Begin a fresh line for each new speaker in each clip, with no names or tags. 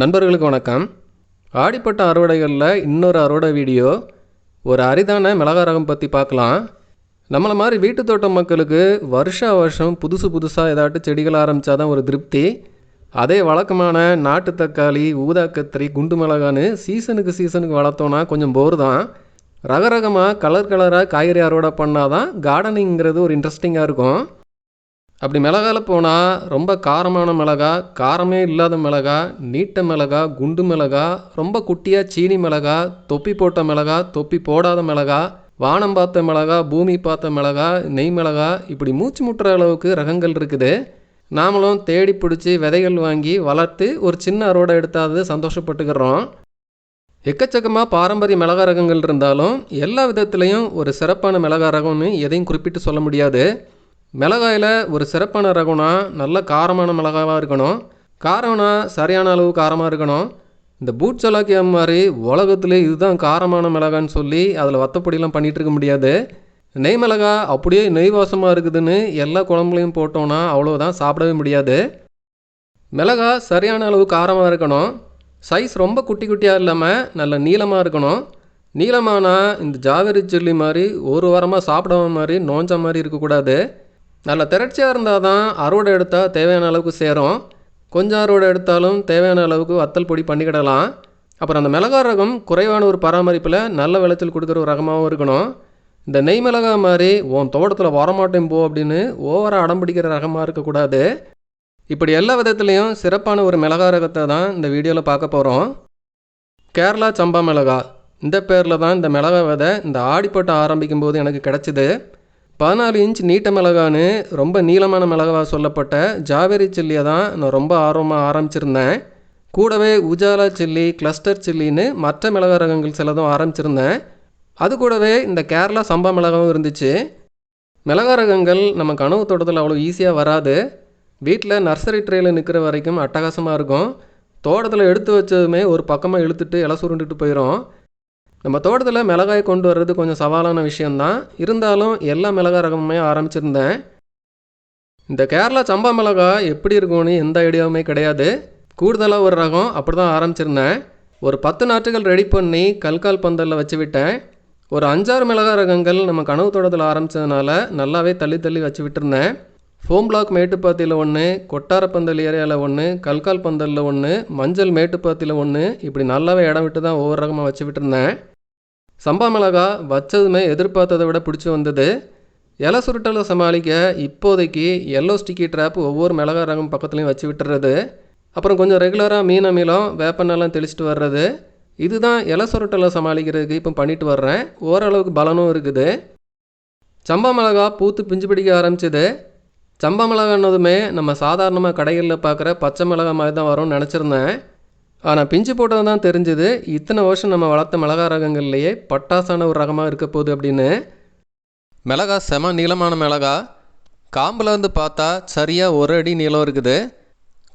நண்பர்களுக்கு வணக்கம். ஆடிப்பட்ட அறுவடைகளில் இன்னொரு அறுவடை வீடியோ. ஒரு அரிதான மிளகா ரகம் பற்றி பார்க்கலாம் நம்மளை மாதிரி வீட்டு தோட்டம் மக்களுக்கு வருஷா வருஷம் புதுசு புதுசாக ஏதாட்டு செடிகள் ஆரம்பித்தா தான் ஒரு திருப்தி. அதே வழக்கமான நாட்டு தக்காளி ஊதா கத்திரி குண்டு மிளகான்னு சீசனுக்கு சீசனுக்கு வளர்த்தோன்னா கொஞ்சம் போர் தான். ரக ரகமாக கலர் கலராக காய்கறி அறுவடை பண்ணால் தான் கார்டனிங்கிறது ஒரு இன்ட்ரெஸ்டிங்காக இருக்கும். அப்படி மிளகால போனால் ரொம்ப காரமான மிளகா காரமே இல்லாத மிளகா நீட்ட மிளகா குண்டு மிளகா ரொம்ப குட்டியாக சீனி மிளகா தொப்பி போட்ட மிளகா தொப்பி போடாத மிளகா வானம் பார்த்த மிளகா பூமி பார்த்த மிளகா நெய் மிளகா இப்படி மூச்சு முட்டுற அளவுக்கு ரகங்கள் இருக்குது. நாமளும் தேடி பிடிச்சி விதைகள் வாங்கி வளர்த்து ஒரு சின்ன அறுவடை எடுத்தாவது சந்தோஷப்பட்டுக்கிறோம். எக்கச்சக்கமாக பாரம்பரிய மிளகா ரகங்கள் இருந்தாலும் எல்லா விதத்துலேயும் ஒரு சிறப்பான மிளகா ரகம்னு எதையும் குறிப்பிட்டு சொல்ல முடியாது. மிளகாயில் ஒரு சிறப்பான ரகம்னா நல்ல காரமான மிளகாவாக இருக்கணும். காரம்னா சரியான அளவு காரமாக இருக்கணும். இந்த பூட் சலாக்கியா மாதிரி உலகத்திலே இதுதான் காரமான மிளகான்னு சொல்லி அதில் வத்தப்பொடியெலாம் பண்ணிகிட்டு இருக்க முடியாது. நெய் மிளகா அப்படியே நெய் வாசமாக இருக்குதுன்னு எல்லா குழம்புலையும் போட்டோன்னா அவ்வளோதான் சாப்பிடவே முடியாது. மிளகா சரியான அளவு காரமாக இருக்கணும். சைஸ் ரொம்ப குட்டி குட்டியாக இல்லாமல் நல்ல நீளமாக இருக்கணும். நீளமானால் இந்த ஜாவேரி சில்லி மாதிரி ஒரு வாரமாக சாப்பிடாம மாதிரி நோஞ்ச மாதிரி இருக்கக்கூடாது. நல்ல திரட்சியாக இருந்தால் தான் அறுவடை எடுத்தால் தேவையான அளவுக்கு சேரும். கொஞ்சம் அறுவடை எடுத்தாலும் தேவையான அளவுக்கு வத்தல் பொடி பண்ணிக்கிடலாம். அப்புறம் அந்த மிளகா ரகம் குறைவான ஒரு பராமரிப்பில் நல்ல விளைச்சல் கொடுக்குற ஒரு ரகமாகவும் இருக்கணும். இந்த நெய் மிளகா மாதிரி உன் தோட்டத்தில் வரமாட்டேன் போ அப்படின்னு ஓவராக அடம் பிடிக்கிற ரகமாக இருக்கக்கூடாது. இப்படி எல்லா விதத்துலேயும் சிறப்பான ஒரு மிளகா ரகத்தை தான் இந்த வீடியோவில் பார்க்க போகிறோம் கேரளா சம்பா மிளகா இந்த பேரில் தான் இந்த மிளகா விதை இந்த ஆடிப்பட்டம் ஆரம்பிக்கும் போது எனக்கு கிடச்சிது. பதினாலு இன்ச் நீட்ட மிளகான்னு ரொம்ப நீளமான மிளகாவாக சொல்லப்பட்ட ஜாவேரி சில்லியை தான் நான் ரொம்ப ஆர்வமாக ஆரம்பிச்சிருந்தேன். கூடவே உஜாலா சில்லி கிளஸ்டர் சில்லின்னு மற்ற மிளகா ரகங்கள் சிலதும் ஆரம்பிச்சிருந்தேன். அது கூடவே இந்த கேரளா சம்பா மிளகாவும் இருந்துச்சு. மிளகா ரகங்கள் நம்ம கனவு தோட்டத்தில் அவ்வளோ ஈஸியாக வராது. வீட்டில் நர்சரி ட்ரேயில் நிற்கிற வரைக்கும் அட்டகாசமாக இருக்கும். தோட்டத்தில் எடுத்து வச்சதுமே ஒரு பக்கமாக இழுத்துட்டு இலை சுருண்டுட்டு போயிடும் நம்ம தோட்டத்தில் மிளகாய் கொண்டு வர்றது கொஞ்சம் சவாலான விஷயந்தான் இருந்தாலும் எல்லா மிளகா ரகமுமே ஆரம்பிச்சிருந்தேன். இந்த கேரளா சம்பா மிளகாய் எப்படி இருக்கும்னு எந்த ஐடியாவுமே கிடையாது. கூடுதலாக ஒரு ரகம் அப்படி தான் ஆரம்பிச்சிருந்தேன். ஒரு பத்து நாற்றுகள் ரெடி பண்ணி கல்கால் பந்தலில் வச்சு விட்டேன். ஒரு அஞ்சாறு மிளகா ரகங்கள் நம்ம கனவு தோட்டத்தில் ஆரம்பித்ததுனால நல்லாவே தள்ளி தள்ளி வச்சு விட்டுருந்தேன். ஃபோம் பிளாக் மேட்டுப்பாத்தியில் ஒன்று கொட்டாரப்பந்தல் ஏரியாவில் ஒன்று கல்கால் பந்தலில் ஒன்று மஞ்சள் மேட்டுப்பாத்தியில் ஒன்று இப்படி நல்லாவே இடம் விட்டு தான் ஒவ்வொரு ரகமாக வச்சு விட்டுருந்தேன். சம்பா மிளகா வச்சதுமே எதிர்பார்த்ததை விட பிடிச்சி வந்தது. இலை சுருட்டலை சமாளிக்க இப்போதைக்கு எல்லோ ஸ்டிக்கி ட்ராப் ஒவ்வொரு மிளகா ரகம் பக்கத்துலையும் வச்சு விட்டுறது. அப்புறம் கொஞ்சம் ரெகுலராக மீன் அமிலம் வேப்பெண்ணெல்லாம் தெளிச்சிட்டு வர்றது. இதுதான் இலை சுருட்டலை சமாளிக்கிறதுக்கு இப்போ பண்ணிட்டு வர்றேன். ஓரளவுக்கு பலனும் இருக்குது. சம்பா மிளகா பூத்து பிஞ்சு பிடிக்க ஆரம்பிச்சது. சம்பா மிளகான்னதுமே நம்ம சாதாரணமாக கடைகளில் பார்க்குற பச்சை மிளகா மாதிரி தான் வரும்னு நினச்சிருந்தேன். ஆனால் பிஞ்சு போட்டது தான் தெரிஞ்சுது. இத்தனை வருஷம் நம்ம வளர்த்த மிளகா ரகங்கள்லேயே பட்டாசான ஒரு ரகமாக இருக்க போகுது அப்படின்னு. மிளகா செம நீளமான மிளகா. காம்புலேருந்து பார்த்தா சரியாக ஒரு அடி நீளம் இருக்குது.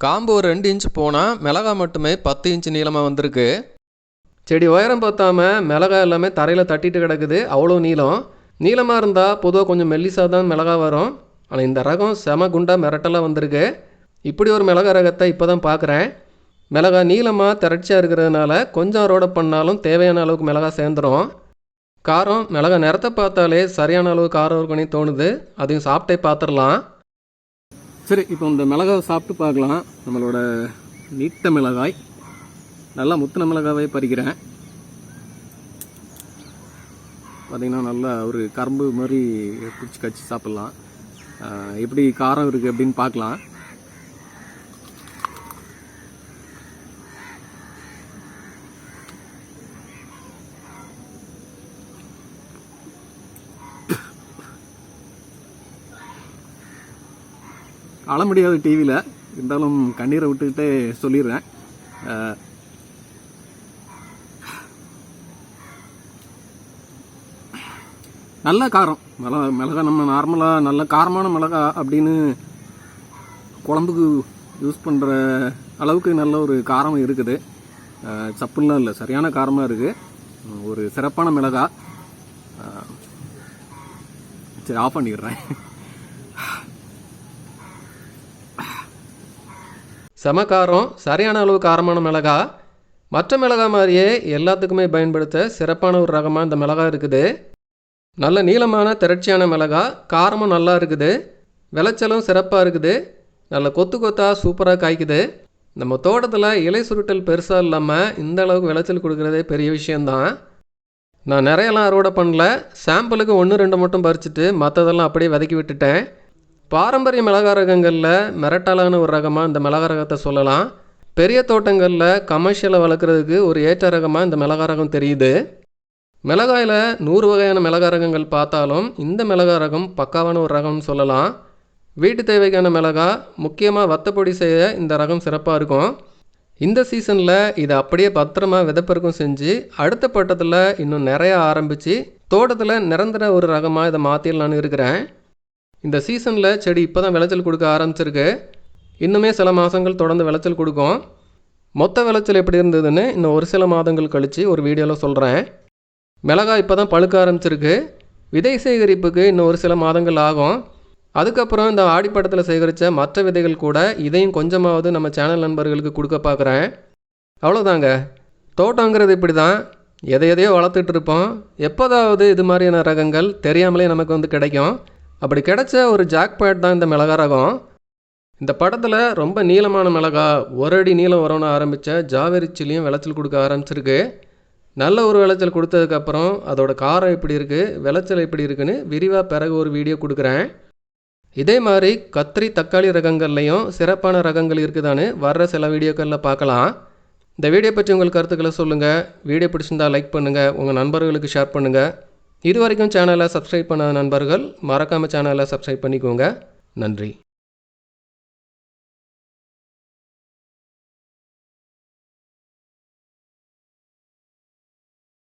காம்பு ஒரு ரெண்டு இன்ச் போனால் மிளகா மட்டுமே பத்து இன்ச் நீளமாக வந்திருக்கு. செடி உயரம் பார்த்தாம மிளகா எல்லாமே தரையில் தட்டிட்டு கிடக்குது. அவ்வளோ நீளம். நீளமாக இருந்தால் பொதுவாக கொஞ்சம் மெல்லிசாக தான் மிளகா வரும். ஆனால் இந்த ரகம் செம குண்டாக மிரட்டலாக வந்திருக்கு. இப்படி ஒரு மிளகா ரகத்தை இப்போ தான் பார்க்குறேன் மிளகா நீளமாக திரட்சியாக இருக்கிறதுனால கொஞ்சம் ரோடை பண்ணாலும் தேவையான அளவுக்கு மிளகா சேர்ந்துடும் காரம் மிளகா நிறத்தை பார்த்தாலே சரியான அளவு காரம் இருக்குன்னு தோணுது. அதையும் சாப்பிட்டே பார்த்துடலாம். சரி இப்போ இந்த மிளகாவை சாப்பிட்டு பார்க்கலாம். நம்மளோட நீட்ட மிளகாய். நல்லா முத்தின மிளகாவே பறிக்கிறேன். பார்த்திங்கன்னா நல்லா ஒரு கரும்பு மாதிரி பிடிச்சி கச்சி சாப்பிட்லாம். எப்படி காரம் இருக்குது அப்படின்னு பார்க்கலாம். அழ முடியாது டிவியில் இருந்தாலும் கண்ணீரை விட்டுக்கிட்டே சொல்லிடுறேன். நல்ல காரம். மிளகா மிளகா நம்ம நார்மலாக நல்ல காரமான மிளகா அப்படின்னு குழம்புக்கு யூஸ் பண்ணுற அளவுக்கு நல்ல ஒரு காரம் இருக்குது. அஹ், சப்புலாம் இல்லை. சரியான காரமாக இருக்குது ஒரு சிறப்பான மிளகா. சரி ஆஃப் பண்ணிடுறேன். செம காரம் சரியான அளவு காரமான மிளகா. மற்ற மிளகா மாதிரியே எல்லாத்துக்குமே பயன்படுத்த சிறப்பான ஒரு ரகமாக இந்த மிளகா இருக்குது. நல்ல நீளமான திரட்சியான மிளகா. காரமும் நல்லா இருக்குது. விளைச்சலும் சிறப்பாக இருக்குது. நல்ல கொத்து கொத்தாக சூப்பராக காய்க்குது. நம்ம தோட்டத்தில் இலை சுருட்டல் பெருசாக இல்லாமல் இந்த அளவுக்கு விளைச்சல் கொடுக்குறதே பெரிய விஷயந்தான் நான் நிறையெல்லாம் அறுவடை பண்ணல. சாம்பிளுக்கு ஒன்று ரெண்டு மட்டும் பறிச்சுட்டு மற்றதெல்லாம் அப்படியே வதக்கி விட்டுட்டேன். பாரம்பரிய மிளகா ரகங்களில் மிரட்டாலான ஒரு ரகமாக இந்த மிளகா ரகத்தை சொல்லலாம். பெரிய தோட்டங்களில் கமர்ஷியலை வளர்க்குறதுக்கு ஒரு ஏற்ற ரகமாக இந்த மிளகா ரகம் தெரியுது. மிளகாயில் நூறு வகையான மிளகா ரகங்கள் பார்த்தாலும் இந்த மிளகா ரகம் பக்காவான ஒரு ரகம்னு சொல்லலாம். வீட்டு தேவைக்கான மிளகா முக்கியமாக வத்தப்பொடி செய்ய இந்த ரகம் சிறப்பாக இருக்கும். இந்த சீசனில் இதை அப்படியே பத்திரமா விதப்பெருக்கம் செஞ்சு அடுத்த பட்டத்தில் இன்னும் நிறையா ஆரம்பித்து தோட்டத்தில் நிரந்தர ஒரு ரகமாக இதை மாற்றிடலான்னு இருக்கிறேன். இந்த சீசனில் செடி இப்போ தான் விளைச்சல் கொடுக்க ஆரம்பிச்சிருக்கு. இன்னுமே சில மாதங்கள் தொடர்ந்து விளைச்சல் கொடுக்கும். மொத்த விளைச்சல் எப்படி இருந்ததுன்னு இன்னும் ஒரு சில மாதங்கள் கழித்து ஒரு வீடியோவில் சொல்கிறேன் மிளகாய் இப்போ தான் பழுக்க ஆரம்பிச்சிருக்கு. விதை சேகரிப்புக்கு இன்னும் ஒரு சில மாதங்கள் ஆகும். அதுக்கப்புறம் இந்த ஆடிப்படத்தில் சேகரித்த மற்ற விதைகள் கூட இதையும் கொஞ்சமாவது நம்ம சேனல் நண்பர்களுக்கு கொடுக்க பார்க்குறேன் அவ்வளோதாங்க தோட்டங்கிறது இப்படி தான் எதை எதையோ வளர்த்துட்டு இருப்போம். எப்போதாவது இது மாதிரியான ரகங்கள் தெரியாமலே நமக்கு வந்து கிடைக்கும். அப்படி கிடைச்ச ஒரு ஜாக்பேட் தான் இந்த மிளகா ரகம் இந்த படத்தில் ரொம்ப நீளமான மிளகா ஒரு அடி நீளம் வரும்னு ஆரம்பித்த ஜாவேரி சில்லியும் விளைச்சல் கொடுக்க ஆரம்பிச்சிருக்கு. நல்ல ஒரு விளைச்சல் கொடுத்ததுக்கப்புறம் அதோட காரம் எப்படி இருக்குது விளைச்சல் எப்படி இருக்குன்னு விரிவாக பிறகு ஒரு வீடியோ கொடுக்குறேன். இதே மாதிரி கத்திரி தக்காளி ரகங்கள்லையும் சிறப்பான ரகங்கள் இருக்குதான்னு வர்ற சில வீடியோக்களில் பார்க்கலாம். இந்த வீடியோ பற்றி உங்கள் கருத்துக்களை சொல்லுங்கள் வீடியோ பிடிச்சிருந்தா லைக் பண்ணுங்கள் உங்கள் நண்பர்களுக்கு ஷேர் பண்ணுங்கள் இது வரைக்கும் சேனலை சப்ஸ்கிரைப் பண்ணாத நண்பர்கள் மறக்காமல் சேனலை சப்ஸ்கிரைப் பண்ணிக்கோங்க. நன்றி.